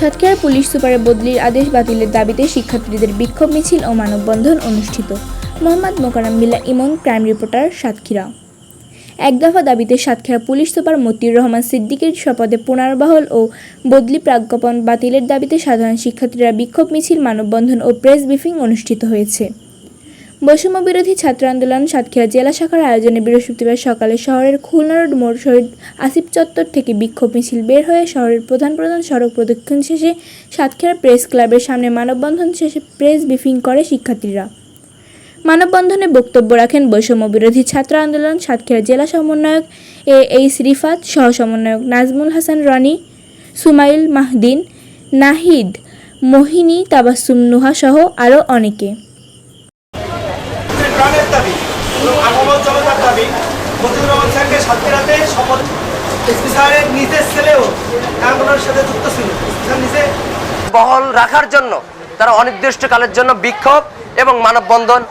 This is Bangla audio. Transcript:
সাতক্ষীরার পুলিশ সুপারের বদলির আদেশ বাতিলের দাবিতে শিক্ষার্থীদের বিক্ষোভ মিছিল ও মানববন্ধন অনুষ্ঠিত। Mohammad Mokarram Mila Imon, crime reporter, Satkhira. এক দফা দাবিতে সাতক্ষীরা পুলিশ সুপার মতিউর রহমান সিদ্দিকের শপথে পুনর্বহল ও বদলি প্রাজ্ঞাপন বাতিলের দাবিতে সাধারণ শিক্ষার্থীরা বিক্ষোভ মিছিল, মানববন্ধন ও প্রেস ব্রিফিং অনুষ্ঠিত হয়েছে। বৈষম্য বিরোধী ছাত্র আন্দোলন সাতক্ষীরা জেলা শাখার আয়োজনে বৃহস্পতিবার সকালে শহরের খুলনা রোড মোড় শহীদ আসিফ চত্বর থেকে বিক্ষোভ মিছিল বের হয়ে শহরের প্রধান প্রধান সড়ক প্রদক্ষিণ শেষে সাতক্ষীরা প্রেস ক্লাবের সামনে মানববন্ধন শেষে প্রেস ব্রিফিং করে শিক্ষার্থীরা। মানববন্ধনে বক্তব্য রাখেন বৈষম্য বিরোধী ছাত্র আন্দোলন সাতক্ষীরা জেলা সমন্বয়ক এ এইচ রিফাত, সহ সমন্বয়ক নাজমুল হাসান রনি, সুমাইল মাহদিন, নাহিদ, মোহিনী তাবাসুম নুহা সহ আরও অনেকে। প্রাণের দাবি এবং আগমন জনতার দাবি। মতিউর রহমান স্যারকে সাতক্ষীরাতে শপথ এসপি স্যারের নিজের ছেলেও আন্দোলনের সাথে যুক্ত ছিল নিজে বহল রাখার জন্য, তারা অনির্দিষ্টকালের জন্য বিক্ষোভ এবং মানববন্ধন